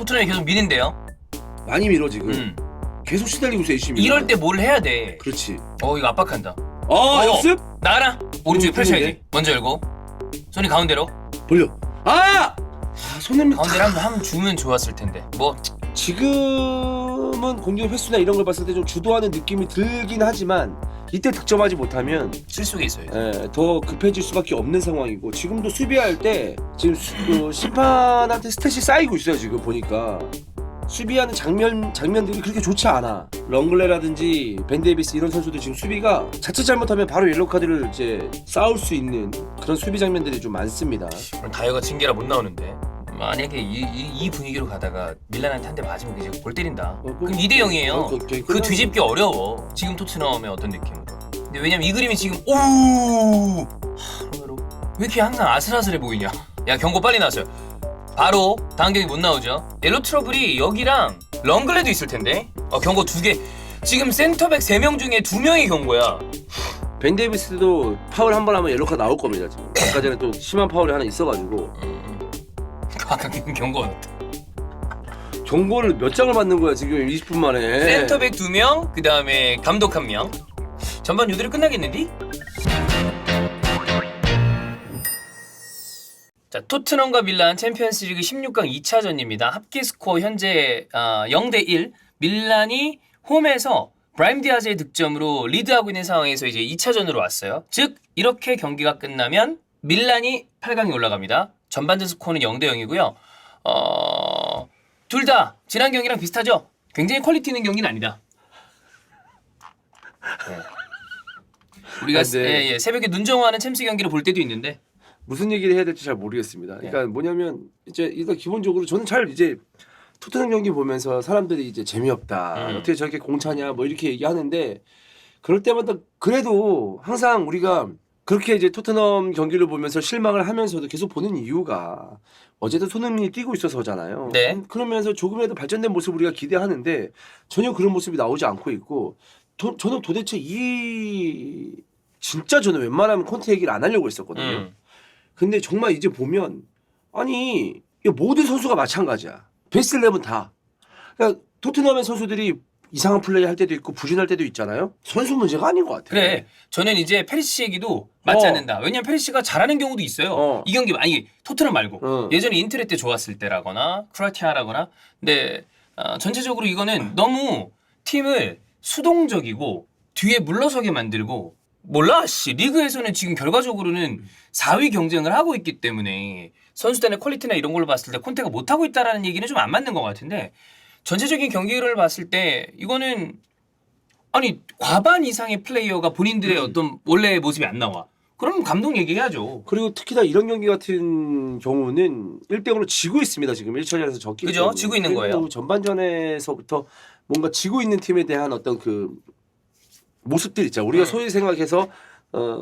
토트넘이 계속 미는데요. 많이 밀어 지금. 음. 계속 시달리고 있어 밀. 이럴 때 뭘 해야 돼? 그렇지. 어 이거 압박한다. 아 어. 역습 나가라. 오른쪽에 음, 펼쳐야지. 좋은데? 먼저 열고. 손이 가운데로. 벌려. 아! 아 손흥민 가운데로 한번 한번 주면 좋았을 텐데. 뭐 지금은 공격 횟수나 이런 걸 봤을 때 좀 주도하는 느낌이 들긴 하지만 이때 득점하지 못하면 실속에 있어요. 예, 더 급해질 수밖에 없는 상황이고 지금도 수비할 때 지금 수- 그 심판한테 스탯이 쌓이고 있어요 지금 보니까 수비하는 장면 장면들이 그렇게 좋지 않아 렁글레라든지 벤데이비스 이런 선수들 지금 수비가 자칫 잘못하면 바로 옐로 카드를 이제 싸울 수 있는 그런 수비 장면들이 좀 많습니다. 오늘 다이어가 징계라 못 나오는데. 만약에 이, 이, 이 분위기로 가다가 밀란한테 한 대 맞으면 이제 골 때린다. 어, 그럼 2대 0이에요. 어, 그- 그- 그 뒤집기 어려워. 지금 토트넘의 어떤 느낌으로. 근데 왜냐면 이 그림이 지금 오 하, 로메로. 왜 이렇게 항상 아슬아슬해 보이냐? 야 경고 빨리 나왔어요. 바로 경기 못 나오죠. 옐로 트러블이 여기랑 렁글레도 있을 텐데. 어 경고 두 개. 지금 센터백 세명 중에 두 명이 경고야. 벤 데이비스도 파울 한 번 하면 옐로 카드 나올 겁니다 지금. 아까 전에 또 심한 파울이 하나 있어가지고 음. 아까 경고 왔다. 경고를 몇 장을 받는 거야 지금 20분 만에. 센터백 두 명, 그 다음에 감독 한 명. 전반 유대로 끝나겠는디? 자, 토트넘과 밀란 챔피언스리그 16강 2차전입니다. 합계 스코어 현재 아, 0대 1. 밀란이 홈에서 브라임 디아즈의 득점으로 리드하고 있는 상황에서 이제 2차전으로 왔어요. 즉 이렇게 경기가 끝나면 밀란이 8강에 올라갑니다. 전반전 스코어는 0대 0이고요. 어, 둘 다 지난 경기랑 비슷하죠? 굉장히 퀄리티 있는 경기는 아니다. 네. 우리가 아, 네. 예, 예, 새벽에 눈정화하는 챔스 경기를 볼 때도 있는데 무슨 얘기를 해야 될지 잘 모르겠습니다. 네. 그러니까 뭐냐면 이제 일단 기본적으로 저는 잘 이제 토트넘 경기 보면서 사람들이 이제 재미없다. 음. 어떻게 저렇게 공차냐 뭐 이렇게 얘기하는데 그럴 때마다 그래도 항상 우리가 그렇게 이제 토트넘 경기를 보면서 실망을 하면서도 계속 보는 이유가 어제도 손흥민이 뛰고 있어서잖아요. 네. 음, 그러면서 조금이라도 발전된 모습 우리가 기대하는데 전혀 그런 모습이 나오지 않고 있고 도- 저는 도대체 이 진짜 저는 웬만하면 콘테 얘기를 안 하려고 했었거든요. 음. 근데 정말 이제 보면 아니 모든 선수가 마찬가지야. 베스트 11 다. 그러니까 토트넘의 선수들이 이상한 플레이 할 때도 있고 부진할 때도 있잖아요. 선수 문제가 아닌 것 같아요. 그래 저는 이제 페리시 얘기도 맞지 어. 않는다 왜냐면 페리시가 잘하는 경우도 있어요 어. 이 경기 아니 토트넘 말고 어. 예전에 인테레 때 좋았을 때라거나 크로아티아라거나 근데 어, 전체적으로 이거는 너무 팀을 수동적이고 뒤에 물러서게 만들고 몰라 씨 리그에서는 지금 결과적으로는 4위 경쟁을 하고 있기 때문에 선수단의 퀄리티나 이런 걸로 봤을 때 콘테가 못 하고 있다라는 얘기는 좀 안 맞는 것 같은데 전체적인 경기를 봤을 때 이거는 아니 과반 이상의 플레이어가 본인들의 음. 어떤 원래의 모습이 안 나와. 그럼 감독 얘기해야죠. 그리고 특히나 이런 경기 같은 경우는 1대0으로 지고 있습니다. 지금 1차전에서 졌기 그죠? 지고 있는 거예요. 전반전에서부터 뭔가 지고 있는 팀에 대한 어떤 그 모습들 있잖아. 우리가 음. 소위 생각해서 어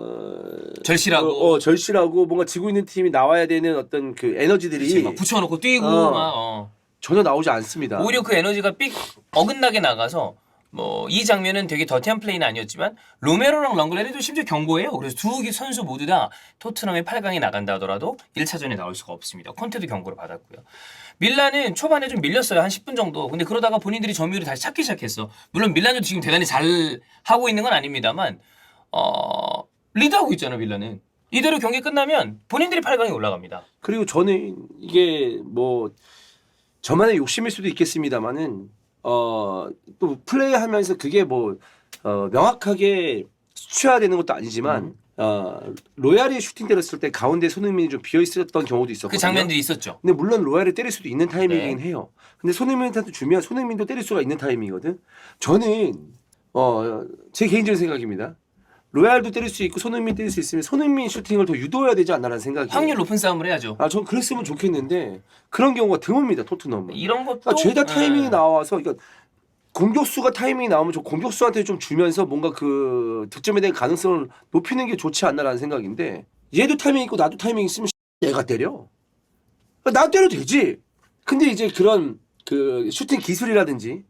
절실하고 어, 어, 절실하고 뭔가 지고 있는 팀이 나와야 되는 어떤 그 에너지들이 막 붙여놓고 뛰고 어. 막 어. 전혀 나오지 않습니다. 오히려 그 에너지가 삑 어긋나게 나가서 뭐 이 장면은 되게 더티한 플레이는 아니었지만 로메로랑 랑글레리도 심지어 경고해요. 그래서 두개 선수 모두 다 토트넘의 8강에 나간다 하더라도 1차전에 나올 수가 없습니다. 콘테도 경고를 받았고요. 밀란은 초반에 좀 밀렸어요. 한 10분 정도. 근데 그러다가 본인들이 점유율을 다시 찾기 시작했어. 물론 밀란도 지금 대단히 잘 하고 있는 건 아닙니다만 어 리드하고 있잖아 밀란은. 이대로 경기 끝나면 본인들이 8강에 올라갑니다. 그리고 저는 이게 뭐 저만의 욕심일 수도 있겠습니다만은 어 또 플레이하면서 그게 뭐 어, 명확하게 수치화되는 것도 아니지만 음. 어 로얄이 슈팅 때렸을 때 가운데 손흥민이 좀 비어 있었던 경우도 있었거든요. 그 장면들이 있었죠. 근데 물론 로얄을 때릴 수도 있는 타이밍이긴 네. 해요. 근데 손흥민한테 주면 손흥민도 때릴 수가 있는 타이밍이거든. 저는 어 제 개인적인 생각입니다. 로얄도 때릴 수 있고 손흥민 때릴 수 있으면 손흥민 슈팅을 더 유도해야 되지 않나라는 생각이. 확률 높은 싸움을 해야죠. 아, 전 그랬으면 좋겠는데 그런 경우가 드뭅니다 토트넘은. 이런 것도 그러니까 죄다 타이밍이 예. 나와서 그러니까 공격수가 타이밍이 나오면 저 공격수한테 좀 주면서 뭔가 그 득점에 대한 가능성을 높이는 게 좋지 않나라는 생각인데 얘도 타이밍 있고 나도 타이밍 있으면 얘가 때려. 그러니까 나도 때려도 되지. 근데 이제 그런 그 슈팅 기술이라든지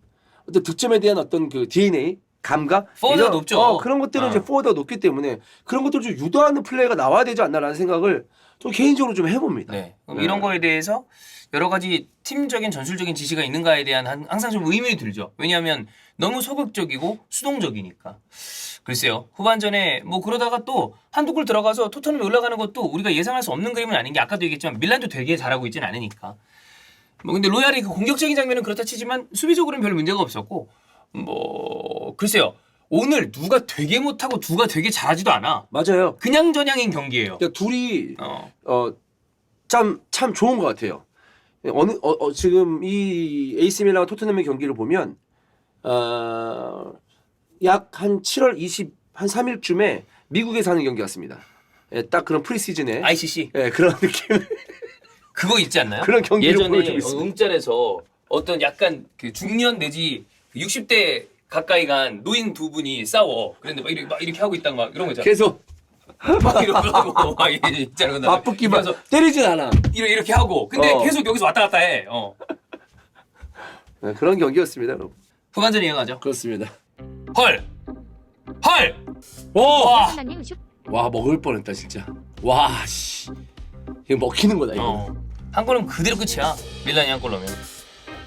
어떤 득점에 대한 어떤 그 DNA 감각 포워드가 이런- 높죠. 어, 그런 것들은 어. 이제 포워드가 높기 때문에 그런 것들 좀 유도하는 플레이가 나와야 되지 않나라는 생각을 좀 개인적으로 좀 해봅니다. 네. 그럼 네. 이런 거에 대해서 여러 가지 팀적인 전술적인 지시가 있는가에 대한 한- 항상 좀 의문이 들죠. 왜냐하면 너무 소극적이고 수동적이니까. 글쎄요. 후반전에 뭐 그러다가 또 한두 골 들어가서 토트넘이 올라가는 것도 우리가 예상할 수 없는 그림은 아닌 게 아까도 얘기했지만 밀란도 되게 잘하고 있지는 않으니까. 뭐 근데 로얄이 그 공격적인 장면은 그렇다 치지만 수비적으로는 별 문제가 없었고 뭐 글쎄요. 오늘 누가 되게 못하고 누가 되게 잘하지도 않아. 맞아요. 그냥 전향인 경기예요. 그러니까 둘이 어. 어, 참, 참 좋은 것 같아요. 어느, 어, 어, 지금 이 에이스 밀라와 토트넘의 경기를 보면, 어, 약 한 7월 20, 한 3일쯤에 미국에서 하는 경기 같습니다. 예, 딱 그런 프리시즌에. ICC 예, 그런 느낌. 그거 있지 않나요? 그런 경기를 예전에 보여주고 있습니다. 응짤에서 어떤 약간 그 중년 내지 60대 가까이 간 노인 두 분이 싸워. 그런데 막 이렇게, 막 이렇게 하고 있다가 막 이런 거 있잖아. 계속 막 이러고 하고 막. 맞붙기만 그래서 때리진 않아. 이렇게, 이렇게 하고. 근데 어. 계속 여기서 왔다 갔다 해. 어. 네, 그런 경기였습니다, 여러분. 후반전 이어가죠. 그렇습니다. 헐! 헐! 오! 와! 님 슈- 와, 먹을 뻔했다, 진짜. 와, 씨. 이거 먹히는 거다, 이거. 어. 한 골은 그대로 끝이야. 밀란이 한 골 넣으면.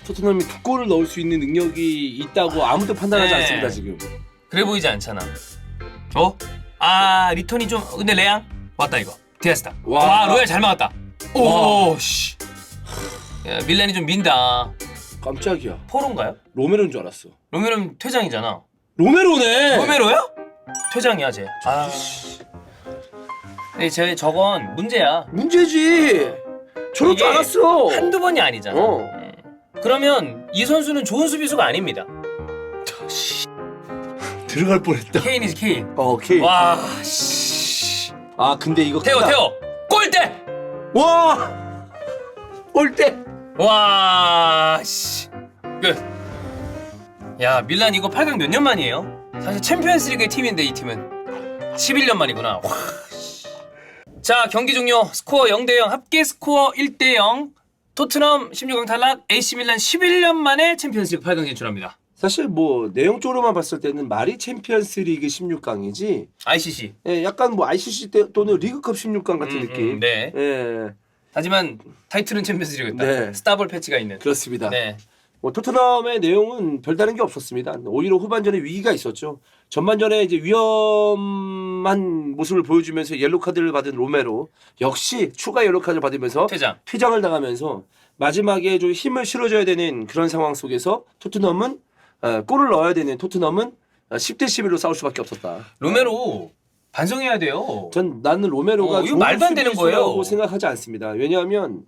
토트넘이 두 골을 넣을 수 있는 능력이 있다고 아무도 판단하지 네. 않습니다, 지금. 그래 보이지 않잖아. 어? 아, 리턴이 좀 근데 레앙 왔다 이거. 디아스다. 와. 와, 로얄 잘 막았다. 오, 씨. 야, 밀란이 좀 민다. 깜짝이야. 포로인가요? 로메로인 줄 알았어. 로메로는 퇴장이잖아. 로메로네. 로메로야? 퇴장이야, 쟤. 아. 근데 쟤 저건 문제야. 문제지. 저럴 줄 이게 알았어. 한두 번이 아니잖아. 어. 음. 그러면 이 선수는 좋은 수비수가 아닙니다. 들어갈 뻔했다. 케인이지 케인. 어, 오케이. 와, 씨. 아 근데 이거 태워 크다. 태워. 골대. 와. 올 때. 와, 씨. 끝. 야, 밀란 이거 8강 몇 년 만이에요? 사실 챔피언스리그의 팀인데 이 팀은 11년 만이구나. 와. 씨. 자, 경기 종료. 스코어 0 대 0. 합계 스코어 1 대 0. 토트넘 16강 탈락, AC 밀란 11년 만에 챔피언스리그 8강 진출합니다. 사실 뭐 내용적으로만 봤을 때는 말이 챔피언스리그 16강이지. ICC. 예, 약간 뭐 ICC 때 또는 리그컵 16강 같은 음, 느낌. 음, 네. 예, 하지만 타이틀은 챔피언스리그였다. 네. 스타볼 패치가 있는. 그렇습니다. 네. 뭐 토트넘의 내용은 별다른 게 없었습니다. 오히려 후반전에 위기가 있었죠. 전반전에 이제 위험한 모습을 보여주면서 옐로 카드를 받은 로메로 역시 추가 옐로 카드를 받으면서 퇴장. 퇴장 을 당하면서 마지막에 좀 힘을 실어줘야 되는 그런 상황 속에서 토트넘은 어, 골을 넣어야 되는 토트넘은 어, 10대 11로 싸울 수밖에 없었다. 로메로 반성해야 돼요. 전 나는 로메로가 어, 이거 좋은 말도 안 되는 수비수라고 거예요. 생각하지 않습니다. 왜냐하면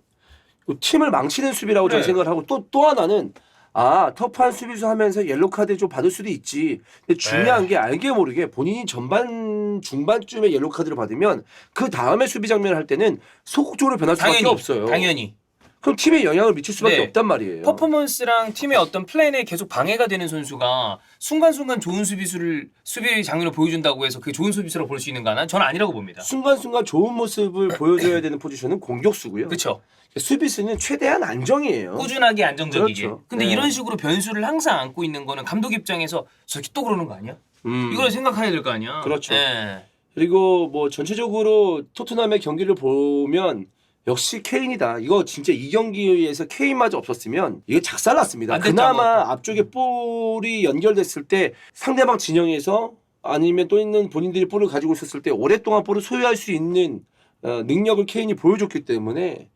그 팀을 망치는 수비라고 저는 그래. 생각을 하고 또 또 하나는 아 터프한 수비수 하면서 옐로 카드 좀 받을 수도 있지. 근데 중요한 네. 게 알게 모르게 본인이 전반 중반쯤에 옐로 카드를 받으면 그 다음에 수비 장면을 할 때는 소극적으로 변할 수밖에 당연히 없어요. 당연히 그럼 팀에 영향을 미칠 수밖에 네. 없단 말이에요. 퍼포먼스랑 팀의 어떤 플랜에 계속 방해가 되는 선수가 순간순간 좋은 수비수를 수비 장면을 보여준다고 해서 그게 좋은 수비수라고 볼 수 있는가는 저는 아니라고 봅니다. 순간순간 좋은 모습을 보여줘야 되는 포지션은 공격수고요. 그렇죠. 수비수는 최대한 안정이에요. 꾸준하게 안정적이게. 그렇죠. 근데 네. 이런 식으로 변수를 항상 안고 있는 거는 감독 입장에서 저기 또 그러는 거 아니야? 음. 이걸 생각해야 될 거 아니야. 그렇죠. 예. 그리고 뭐 전체적으로 토트넘의 경기를 보면 역시 케인이다. 이거 진짜 이 경기에서 케인마저 없었으면 이게 작살났습니다. 그나마. 앞쪽에 볼이 연결됐을 때 상대방 진영에서 아니면 또 있는 본인들이 볼을 가지고 있었을 때 오랫동안 볼을 소유할 수 있는 어, 능력을 케인이 보여줬기 때문에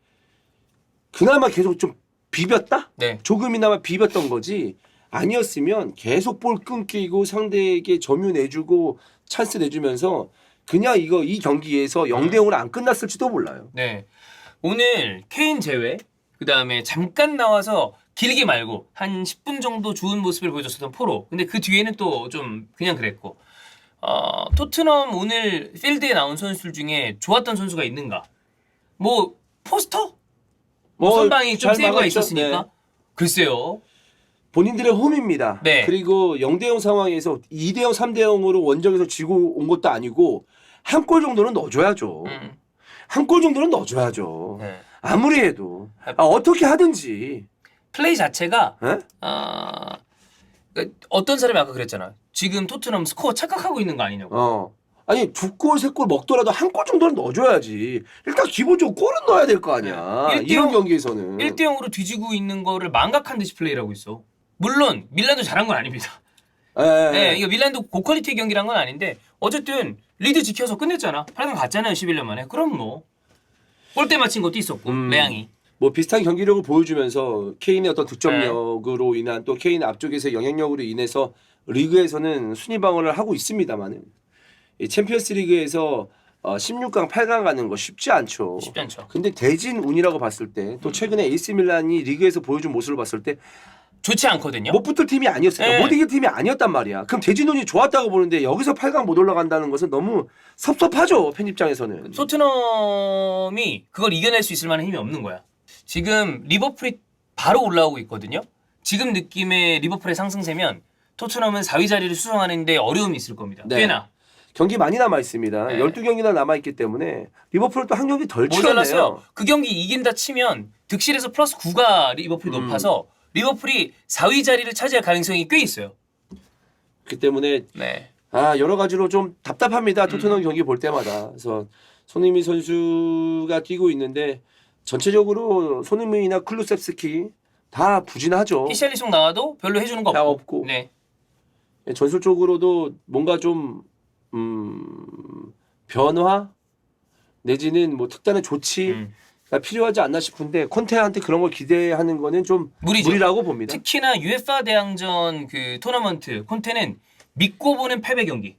그나마 계속 좀 비볐다? 네. 조금이나마 비볐던 거지 아니었으면 계속 볼 끊기고 상대에게 점유 내주고 찬스 내주면서 그냥 이거 이 경기에서 0대 0으로 안 끝났을지도 몰라요. 네. 오늘 케인 제외 그 다음에 잠깐 나와서 길게 말고 한 10분 정도 좋은 모습을 보여줬었던 포로. 근데 그 뒤에는 또 좀 그냥 그랬고. 어, 토트넘 오늘 필드에 나온 선수들 중에 좋았던 선수가 있는가? 뭐 포스터? 뭐 선방이 좀잘 세이브가. 있었으니까. 네. 글쎄요. 본인들의 홈입니다. 네. 그리고 0대 0 상황에서 2대 0, 3대 0으로 원정에서 지고 온 것도 아니고 한 골 정도는 넣어줘야죠. 음. 한 골 정도는 넣어줘야죠. 네. 아무리 해도 아, 어떻게 하든지. 플레이 자체가 에? 아, 그러니까 어떤 사람이 아까 그랬잖아. 지금 토트넘 스코어 착각하고 있는 거 아니냐고. 어. 아니 두 골, 세 골 먹더라도 한 골 정도는 넣어줘야지. 일단 기본적으로 골은 넣어야 될 거 아니야. 네. 일대 이런 영- 경기에서는. 1대 0으로 뒤지고 있는 거를 망각한 듯이 플레이를 하고 있어. 물론 밀란도 잘한 건 아닙니다. 예. 네, 이거 밀란도 고퀄리티 경기란 건 아닌데 어쨌든 리드 지켜서 끝냈잖아. 8강 갔잖아요. 11년 만에. 그럼 뭐 골대 맞힌 것도 있었고 음. 레앙이. 뭐 비슷한 경기력을 보여주면서 케인의 어떤 네. 득점력으로 인한 또 케인 앞쪽에서 영향력으로 인해서 리그에서는 순위 방어를 하고 있습니다만은 이 챔피언스 리그에서 어, 16강, 8강 가는 거 쉽지 않죠. 쉽지 않죠. 근데 대진 운이라고 봤을 때 또 최근에 AC 밀란이 리그에서 보여준 모습을 봤을 때못 좋지 않거든요. 붙을 팀이 아니었어요. 네. 못 이길 팀이 아니었단 말이야. 그럼 대진 운이 좋았다고 보는데 여기서 8강 못 올라간다는 것은 너무 섭섭하죠. 팬 입장에서는. 토트넘이 그걸 이겨낼 수 있을 만한 힘이 없는 거야. 지금 리버풀이 바로 올라오고 있거든요. 지금 느낌의 리버풀의 상승세면 토트넘은 4위 자리를 수성하는데 어려움이 있을 겁니다. 네. 꽤나 경기 많이 남아 있습니다. 네. 12경기나 남아 있기 때문에 리버풀은 또 한 경기 덜. 치렀네요. 그 경기 이긴다 치면 득실에서 플러스 9가 리버풀이 음. 높아서 리버풀이 4위 자리를 차지할 가능성이 꽤 있어요. 그렇기 때문에 네. 아 여러 가지로 좀 답답합니다. 음. 토트넘 경기 볼 때마다. 그래서 손흥민 선수가 뛰고 있는데 전체적으로 손흥민이나 클루셉스키 다 부진하죠. 히샬리송 나와도 별로 해주는 거 다 없고. 없고. 네. 전술적으로도 뭔가 좀 음, 변화 내지는 뭐 특단의 조치가 음. 필요하지 않나 싶은데 콘테한테 그런 걸 기대하는 거는 좀 무리죠. 무리라고 봅니다. 특히나 UEFA 대항전 그 토너먼트 콘테는 믿고 보는 패배 경기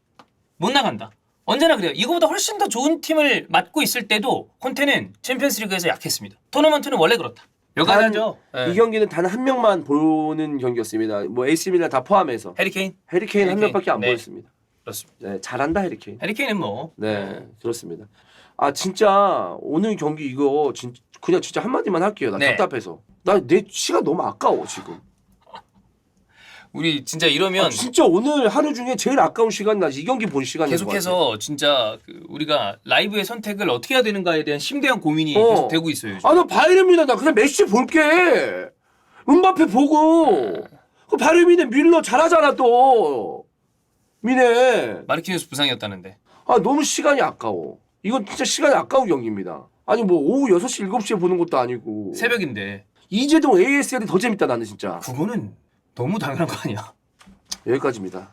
못 나간다. 언제나 그래요. 이거보다 훨씬 더 좋은 팀을 맡고 있을 때도 콘테는 챔피언스리그에서 약했습니다. 토너먼트는 원래 그렇다. 여간하죠. 이 경기는 단 한 명만 보는 경기였습니다. 뭐 AC 밀란 다 포함해서 해리케인 해리케인 한 해리케인. 명밖에 안 네. 보였습니다. 그렇습니다. 네, 잘한다 해리케인. 해리케인은 뭐 네, 그렇습니다. 아 진짜 오늘 경기 이거 진 그냥 진짜 한 마디만 할게요. 나 네. 답답해서. 나 내 시간 너무 아까워 지금. 우리 진짜 이러면 아, 진짜 오늘 하루 중에 제일 아까운 시간 나이 경기 본 시간인 것 같아. 계속해서 진짜 그 우리가 라이브의 선택을 어떻게 해야 되는가에 대한 심대한 고민이 어. 계속 되고 있어요. 요즘. 아나 바이에른미네 나 그냥 메시 볼게. 음바페 보고. 그 바이에른미네 밀러 잘하잖아 또. 미네. 마르키뉴스 부상이었다는데. 아 너무 시간이 아까워. 이건 진짜 시간이 아까운 경기입니다. 아니 뭐 오후 6시 7시에 보는 것도 아니고. 새벽인데 이재동 ASL이 더 재밌다 나는 진짜. 그거는 너무 당연한 거 아니야? 여기까지입니다.